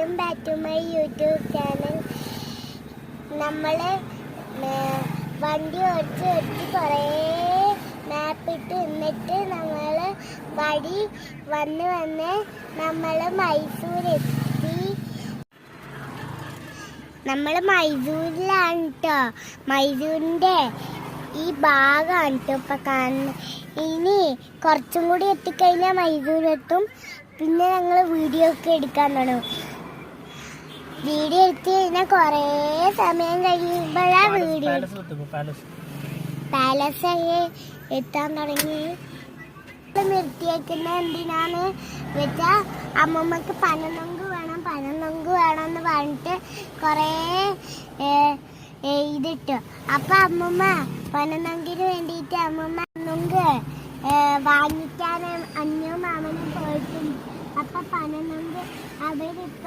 Welcome back to my YouTube channel നമ്മൾ വണ്ടി ഓടിച്ച് ഓടിച്ച് കുറേ മാപ്പിട്ട് നിന്നിട്ട് നമ്മൾ വഴി വന്ന് വന്ന് നമ്മൾ മൈസൂർ എത്തി നമ്മൾ മൈസൂരിലാണ് കേട്ടോ മൈസൂരിന്റെ ഈ ഭാഗമാണ് കേട്ടോ ഇപ്പം കാണുന്നത് ഇനി കുറച്ചും കൂടി എത്തിക്കഴിഞ്ഞാൽ മൈസൂരെത്തും. പിന്നെ ഞങ്ങൾ വീഡിയോ ഒക്കെ എടുക്കാൻ തുടങ്ങും. വീഡിയോ എടുത്ത് കഴിഞ്ഞാൽ കുറേ സമയം കഴിയുമ്പോഴാണ് വീഡിയോ പാലസ് എത്താൻ തുടങ്ങി. നിർത്തിയേക്കുന്ന എന്തിനാന്ന് വെച്ചാ അമ്മമ്മക്ക് പനനൊങ്ക് വേണം പനനൊങ്ക് വേണം എന്ന് പറഞ്ഞിട്ട് കുറേ ഇതിട്ടു. അപ്പൊ അമ്മമ്മ പനനൊങ്കിന് വേണ്ടിയിട്ട് അമ്മമ്മ നൊങ്ക് വാങ്ങിക്കാൻ അഞ്ഞു മാമനും പോയിട്ടുണ്ട്. അപ്പൊ പനനൊങ്ക് അവരിപ്പോ